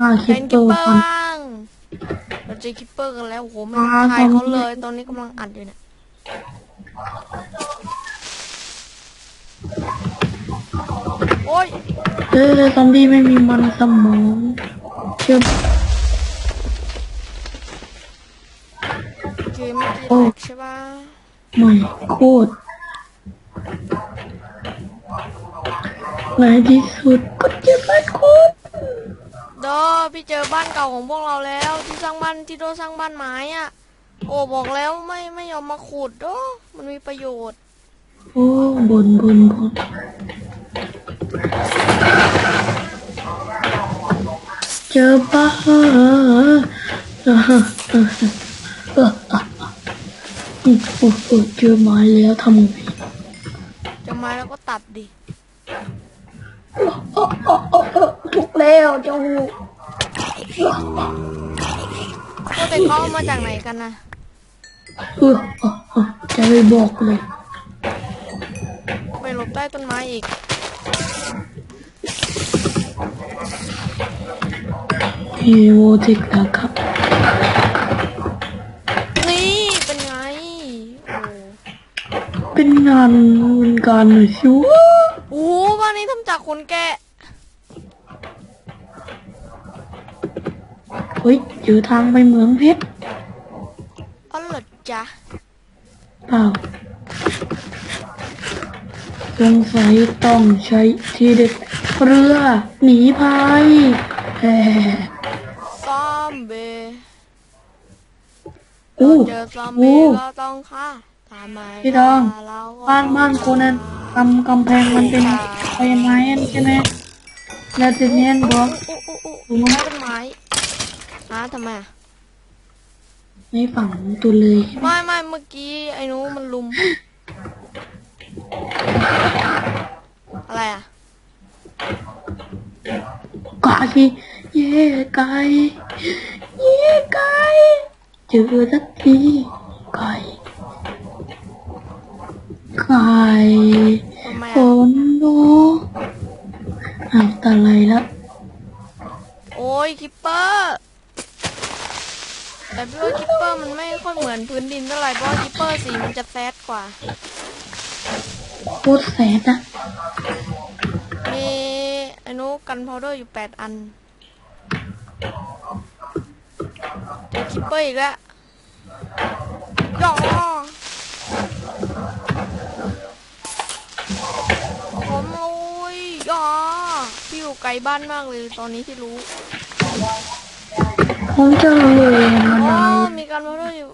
อ่าคิเป็ปนโตคิปเปอร์ฟันบ้างเราเจอคิปเปอร์กันแล้วโอ้โหไม่อ่าทายเขาซอมบี้เลยตอนนี้กำลังอัดอยู่เนี่ยโอ้ยเออซอมบี้ไม่มีมันสมองเชื่อเกมเมื่อกี้โอ้แหลกใช่ปะไม่โคตรในที่สุดก็เจอบ้านคุณเด้อพี่ เจอบ้านเก่าของพวกเราแล้ว ที่สร้างบ้านที่โดสร้างบ้านไม้อะโอ้บอกแล้วไม่ไม่ยอมมาขุดเด้อมันมีประโยชน์ โอ้บนบนบนเจอบ้านเออเออเออเออเออโอ้โหเจอไม้แล้วทำไงจะมาแล้วก็ตัดดิถูกแล้วเจ้า พวกแต่เขาเอามาจากไหนกันนะเออเออเออจะไปบอกเลยไปหลบใต้ต้นไม้อีกเฮโวเทคนะครับ นี่เป็นไงโอ้เป็นงานเป็นการหน่อยสิวะโอ้โหบ้านนี้ทำจากขนแกะ เฮ้ยเจอทางไปเมืองเพชรอ๋อเหรอจ๊ะเปล่าสงสัยต้องใช้ที่เด็ดเรือหนีภัยแฮ่ซอมเบอู้เจอซอมเบอู้ก็ต้องฆ่าทำไมพี่ดองเราก็บ้านบ้านคนนั้นทำกำแพงมันเป็นไฟไม้อันใช่ไหมแล้วทีนี้บอกอู้อู้อู้อู้ใต้ต้นไม้ฮะทำไมอะไม่ฝังตัวเลยไม่ไม่เมื่อกี้ไอ้หนูมันลุม อะไรอะ ไก่เย่ไก่เย่ไก่เจอสักทีไก่ไก่ทำไมฝอะนโนอ้าวตะไรละโอ้ยคิปเปอร์ แต่พี่ว่าคิปเปอร์มันไม่ค่อยเหมือนพื้นดินเท่าไหร่เพราะว่าคิปเปอร์สีมันจะแซดกว่าโคตรแสบอะมีไอ้หนูกันพาวเดอร์อยู่แปดอันเจอคิปเปอร์อีกแล้วย่อผมโอ้ยย่อพี่อยู่ไกลบ้านมากเลยตอนนี้ที่รู้ ผมจะรู้เลยมันมีการมาด้วยอยู่